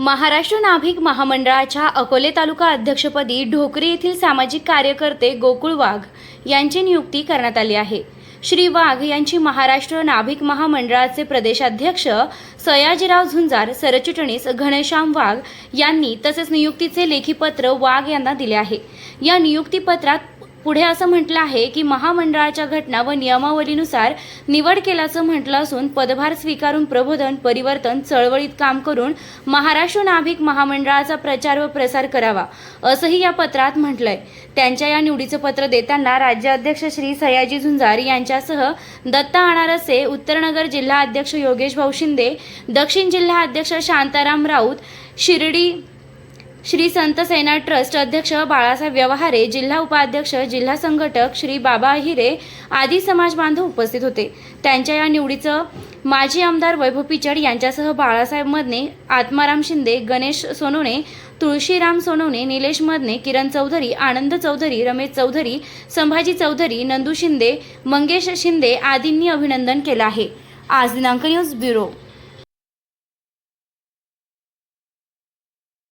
महाराष्ट्र नाभिक महामंडळाच्या अकोले तालुका अध्यक्षपदी ढोकरी येथील सामाजिक कार्यकर्ते गोकुळ वाघ यांची नियुक्ती करण्यात आली आहे. श्री वाघ यांची महाराष्ट्र नाभिक महामंडळाचे प्रदेशाध्यक्ष सयाजीराव झुंजार सरचिटणीस घनश्याम वाघ यांनी तसेच नियुक्तीचे लेखीपत्र वाघ यांना दिले आहे. या नियुक्तीपत्रात पुढे असं म्हटलं आहे की महामंडळाच्या घटना व नियमावलीनुसार निवड केल्याचं म्हटलं असून पदभार स्वीकारून प्रबोधन परिवर्तन चळवळीत काम करून महाराष्ट्र नाभिक महामंडळाचा प्रचार व प्रसार करावा असंही या पत्रात म्हटलंय. त्यांच्या या निवडीचं पत्र देताना राज्याध्यक्ष श्री सयाजी झुंजार यांच्यासह दत्ता अनारसे उत्तरनगर जिल्हा अध्यक्ष योगेश भाऊ शिंदे दक्षिण जिल्हा अध्यक्ष शांताराम राऊत शिर्डी श्री संत सेना ट्रस्ट अध्यक्ष बाळासाहेब व्यवहारे जिल्हा उपाध्यक्ष जिल्हा संघटक श्री बाबा हिरे आदी समाज बांधव उपस्थित होते. त्यांच्या या निवडीचं माजी आमदार वैभव पिचड यांच्यासह बाळासाहेब मदने आत्माराम शिंदे गणेश सोनवणे तुळशीराम सोनवणे निलेश मदने किरण चौधरी आनंद चौधरी रमेश चौधरी संभाजी चौधरी नंदू शिंदे मंगेश शिंदे आदींनी अभिनंदन केलं आहे. आज दिनांक न्यूज ब्युरो.